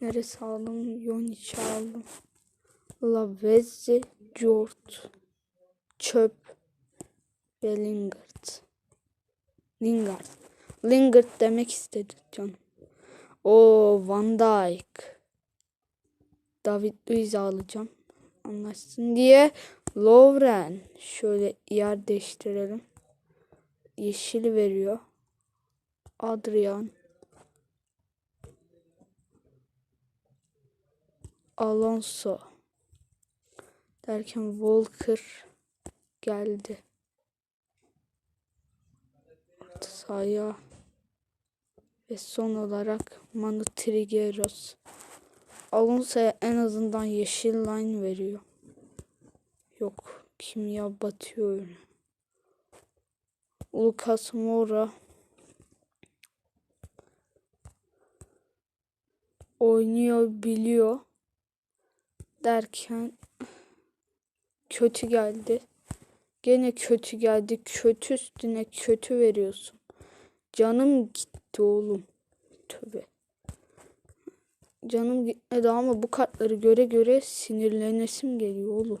Neresi aldım? Yoniç'i aldım. Lavezzi, Jort, Çöp ve Lingard. Lingard. Lingard demek istedi canım. O Van Dijk. David Luiz alacağım. Anlaşsın diye. Lovren. Şöyle yer değiştirelim. Yeşil veriyor. Adrian. Alonso. Derken Walker geldi. Orta sahaya. Ve son olarak Manu Trigueros. Alonso'ya en azından yeşil line veriyor. Yok. Kimya batıyor. Lucas Moura. Oynuyor biliyor. Derken kötü geldi. Gene kötü geldi. Kötü üstüne kötü veriyorsun. Canım gitti oğlum. Tövbe. Canım gitmedi ama bu kartları göre göre sinirlenesim geliyor oğlum.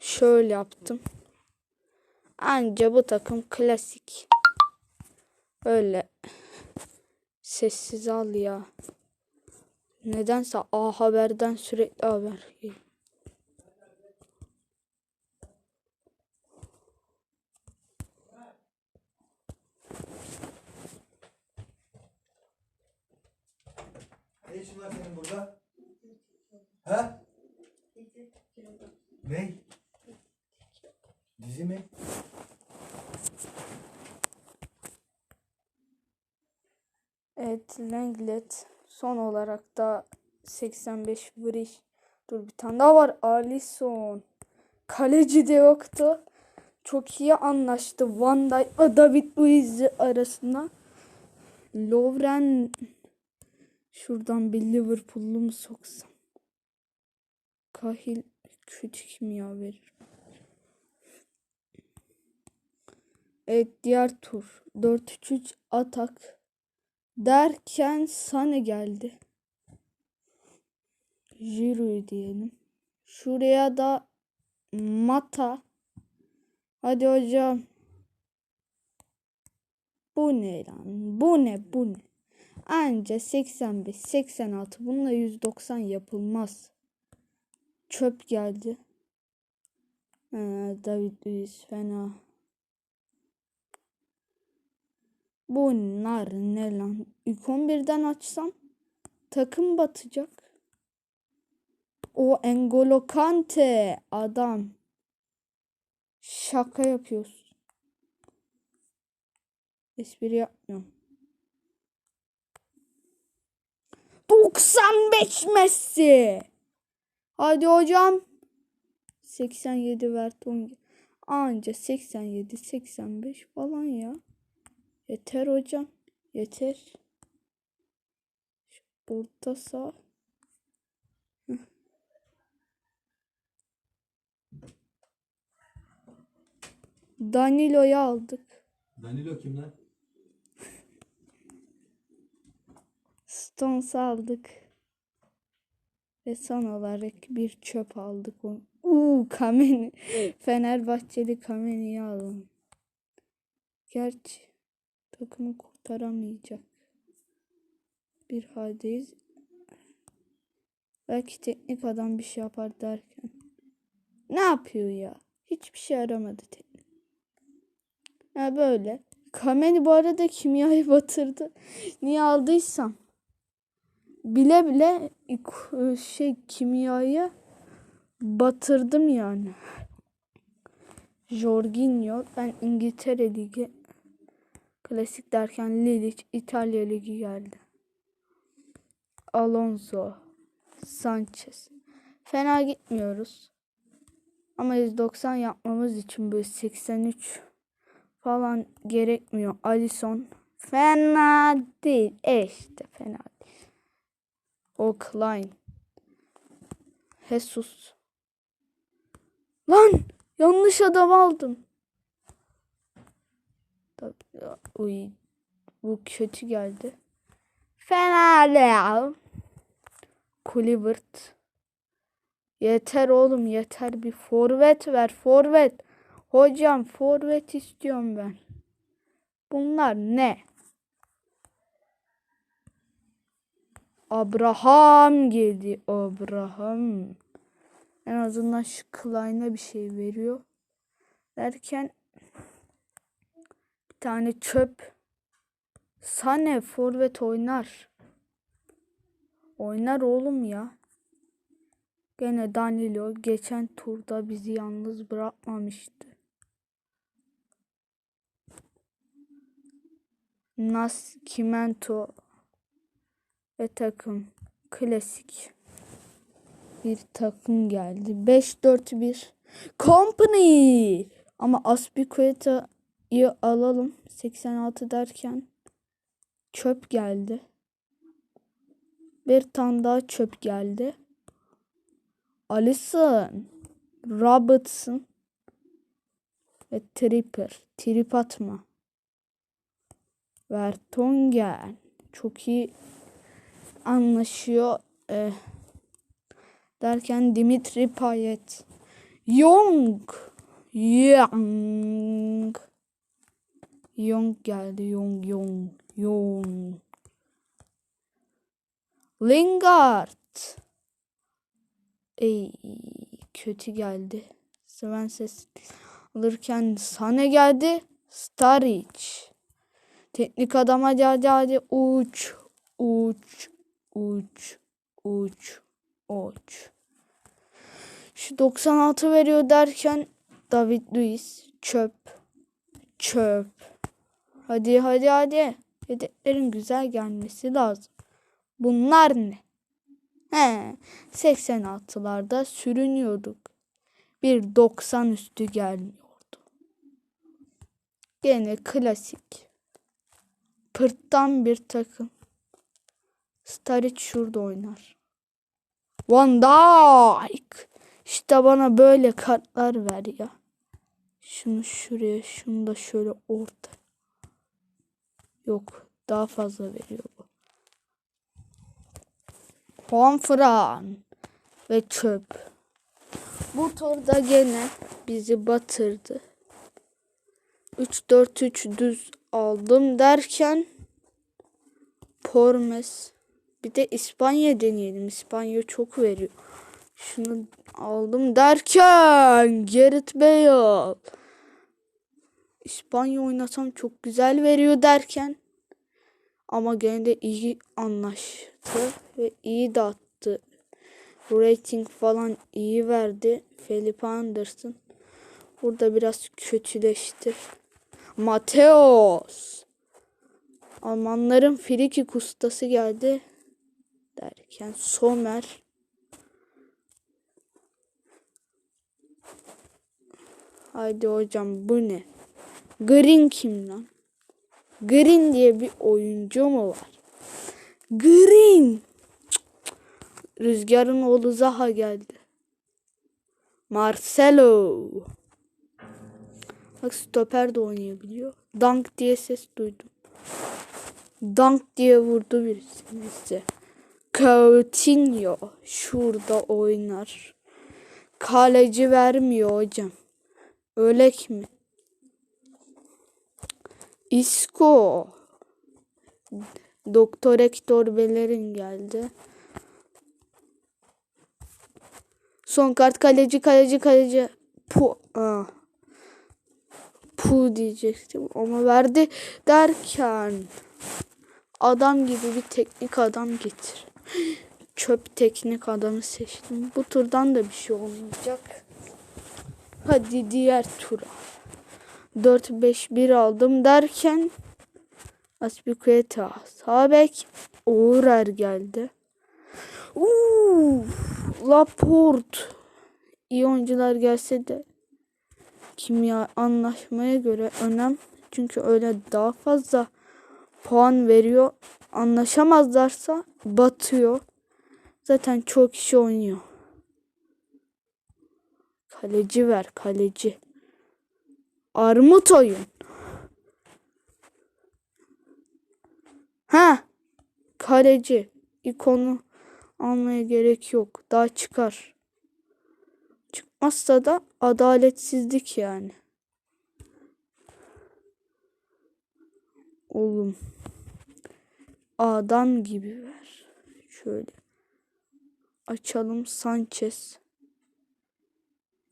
Şöyle yaptım. Anca bu takım klasik. Öyle. Sessiz al ya. Nedense A Haber'den sürekli haber geliyor. Ne işin var senin burada? Ha? Ne? Dizi mi? Evet Lenglet. Son olarak da 85 vuruş. Dur bir tane daha var. Alisson. Kaleci de yoktu. Çok iyi anlaştı. Van Dijk David Luiz arasında. Lovren şuradan bir Liverpool'lu mu soksam? Kahil kötü kimya verir. Evet diğer tur. 4-3-3 atak derken Sane geldi. Giroud diyelim. Şuraya da Mata. Hadi hocam. Bu ne lan? Bu ne? Bu ne? Anca 85, 86. Bununla 190 yapılmaz. Çöp geldi. Ha, David Luiz fena. Bunlar ne lan? İlk 11'den açsam takım batacak. O Engolo Kante adam. Şaka yapıyorsun. Espri yapmıyorum. 95 Messi. Hadi hocam. 87 Vertonghen. Anca 87 85 falan ya. Yeter hocam. Yeter. Orta sağ. Danilo'yu aldık. Danilo kim lan? Stones aldık. Ve son olarak bir çöp aldık. onu. Uuu Kameni. Fenerbahçeli Kameni'yi aldım. Gerçi takımı kurtaramayacak. Bir haldeyiz. Belki teknik adam bir şey yapar derken. Ne yapıyor ya? Hiçbir şey aramadı teknik. Ya böyle. Kameni bu arada kimyayı batırdı. Niye aldıysam. Bile bile şey kimyayı batırdım yani. Jorginho ben İngiltere Ligi klasik derken Lilic İtalya Ligi geldi. Alonso Sanchez. Fena gitmiyoruz. Ama 190 yapmamız için böyle 83 falan gerekmiyor. Alisson fena değil. E işte fena değil. O Klein. Jesus. Lan yanlış adam aldım. Ya, Uy, bu kötü geldi. Fena değil. Kluivert. Yeter oğlum yeter bir forvet ver forvet. Hocam forvet istiyorum ben. Bunlar ne? Abraham geldi. Abraham. En azından şu Klein'e bir şey veriyor. Derken tane çöp. Sane forvet oynar. Oynar oğlum ya. Gene Danilo geçen turda bizi yalnız bırakmamıştı. Nas Kimento ve takım klasik bir takım geldi. 5-4-1 Company ama Aspilicueta'yı alalım 86 derken çöp geldi. Bir tane daha çöp geldi. Alisson, Robertson ve Tripper. Trip atma. Vertonghen. Çok iyi anlaşıyor. Eh, derken Dimitri Payet. Young. Young. Young geldi. Young, Young, Young. Lingard. Ey kötü geldi. Svenses alırken Sane geldi. Staric. Teknik adam hadi hadi hadi uç uç uç uç uç. Şu 96 veriyor derken David Luiz çöp çöp. Hadi hadi hadi. Hedeflerin güzel gelmesi lazım. Bunlar ne? He, 86'larda sürünüyorduk. Bir 90 üstü gelmiyordu. Gene klasik. Pırttan bir takım. Staric şurada oynar. Van Dijk. İşte bana böyle kartlar ver ya. Şunu şuraya, şunu da şöyle orta. Yok, daha fazla veriyor bu. Juan ve çöp. Bu turda gene bizi batırdı. 3-4-3 düz aldım derken Pormes bir de İspanya deneyelim. İspanya çok veriyor. Şunu aldım derken Gareth Bale. İspanya oynasam çok güzel veriyor derken ama gene de iyi anlaştı ve iyi de attı. Rating falan iyi verdi. Felipe Anderson. Burada biraz kötüleşti. Mateos. Almanların frikik ustası geldi. Derken Somer. Haydi hocam bu ne? Green kim lan? Green diye bir oyuncu mu var? Green. Rüzgarın oğlu Zaha geldi. Marcelo. Bak stoper de oynayabiliyor. Dunk diye ses duydum. Dunk diye vurdu birisi bize. Coutinho şurada oynar. Kaleci vermiyor hocam. Ölek mi? Isco. Doktor Hector Bellerin geldi. Son kart kaleci kaleci kaleci. Pu. Aa. Pu diyecektim ama verdi derken adam gibi bir teknik adam getir. Çöp teknik adamı seçtim. Bu turdan da bir şey olmayacak. Hadi diğer tura. 4-5-1 aldım derken Aspilicueta sağ bek Uğur geldi. Uuu, Laporte. İyi oyuncular gelse de kimya anlaşmaya göre önem. Çünkü öyle daha fazla puan veriyor. Anlaşamazlarsa batıyor. Zaten çok kişi oynuyor. Kaleci ver kaleci. Armut oyun. Ha, kaleci ikonu almaya gerek yok. Daha çıkar. Çıkmazsa da adaletsizlik yani. Oğlum. Adam gibi ver. Şöyle. Açalım Sanchez.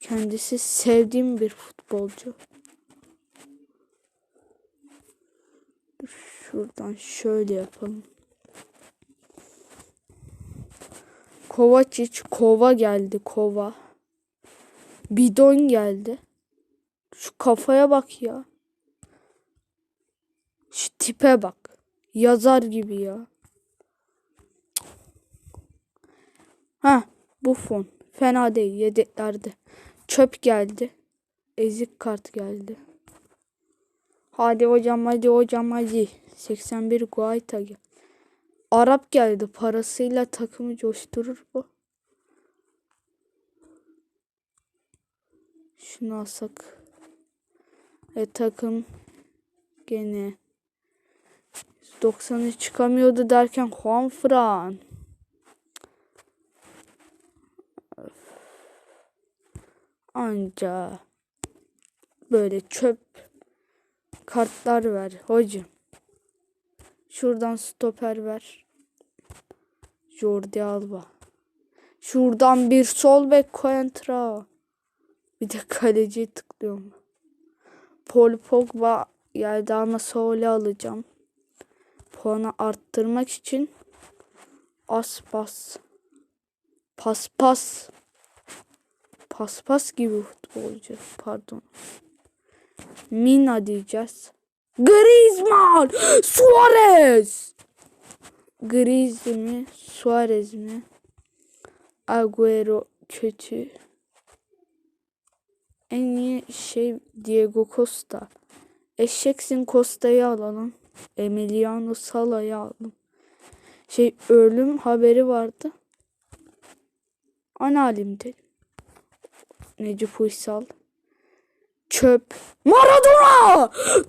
Kendisi sevdiğim bir futbolcu. Dur şuradan şöyle yapalım. Kovacic kova geldi kova. Bidon geldi. Şu kafaya bak ya. Şu tipe bak. Yazar gibi ya. Ha bu fon. Fena değil yedeklerde. Çöp geldi. Ezik kart geldi. Hadi hocam hadi hocam hadi. 81 Guaita gel. Arap geldi. Parasıyla takımı coşturur bu. Şunu alsak. Ve takım gene 90'ı çıkamıyordu derken Juan Fran. Anca böyle çöp kartlar ver hocam. Şuradan stoper ver. Jordi Alba. Şuradan bir sol bek Coentrao. Bir de kaleciyi tıklıyorum. Paul Pogba geldi ama Saul'i alacağım. Puanı arttırmak için as pas. Pas pas. Pas pas gibi futbolcu. Pardon. Mina diyeceğiz. Griezmann! Suarez! Griezmann mi? Suarez mi? Agüero kötü. En iyi şey Diego Costa. Eşeksin Costa'yı alalım. Emiliano Salah'ı alalım. Şey ölüm haberi vardı. Ana halimde. Necip Uysal. Çöp. Maradona! 97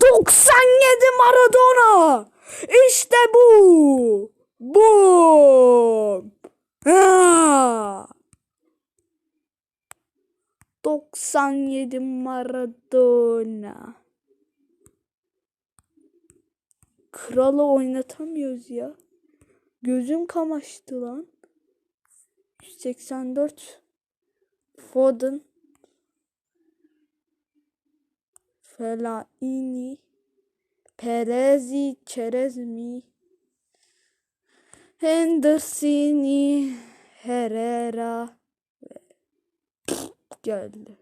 Maradona! İşte bu! Bu! Ha! 97 Maradona. Kralı oynatamıyoruz ya. Gözüm kamaştı lan. 184 Foden Fellaini Perezi Çerezmi Henderson'i Herrera geldi.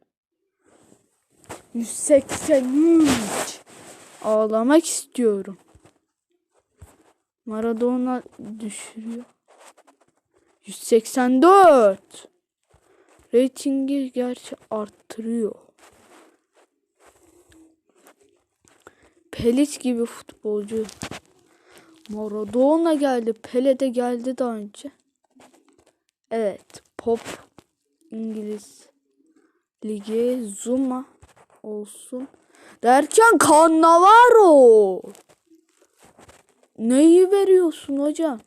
183 Ağlamak istiyorum. Maradona düşürüyor. 184 Ratingi gerçi arttırıyor. Pelic gibi futbolcu. Maradona geldi. Pele de geldi daha önce. Evet. Pop İngiliz Ligi Zuma olsun. Derken Cannavaro. Neyi veriyorsun hocam?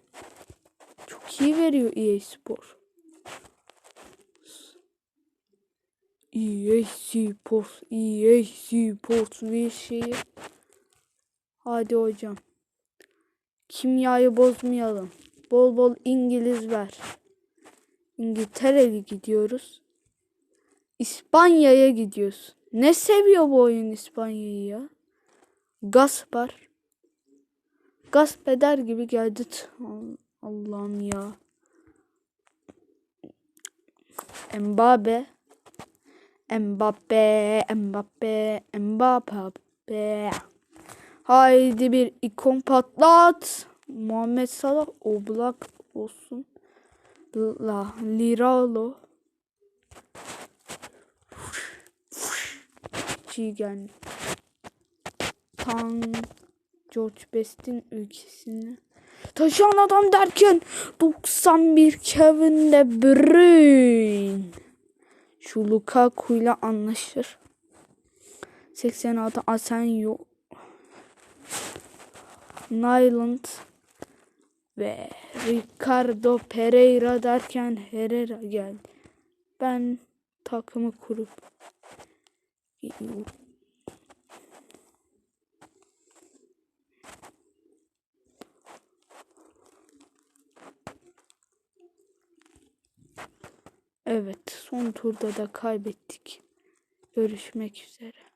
Çok iyi veriyor EA Spor. EA Sports, EA Sports bir şeyi. Hadi hocam. Kimyayı bozmayalım. Bol bol İngiliz ver. İngiltere'ye gidiyoruz. İspanya'ya gidiyoruz. Ne seviyor bu oyun İspanya'yı ya? Gaspar. Gasp eder gibi geldi. Allah'ım ya. Mbappe. Mbappe, Mbappe, Mbappe. Haydi bir ikon patlat. Muhammed Salah Oblak olsun. La Liralo. Çiğgen. Tan George Best'in ülkesini taşıyan adam derken 91 Kevin De Bruyne. Şu Lukaku ile anlaşır. 86 Asenyo. Nyland Ve Ricardo Pereira derken Herrera geldi. Ben takımı kurup. Evet, son turda da kaybettik. Görüşmek üzere.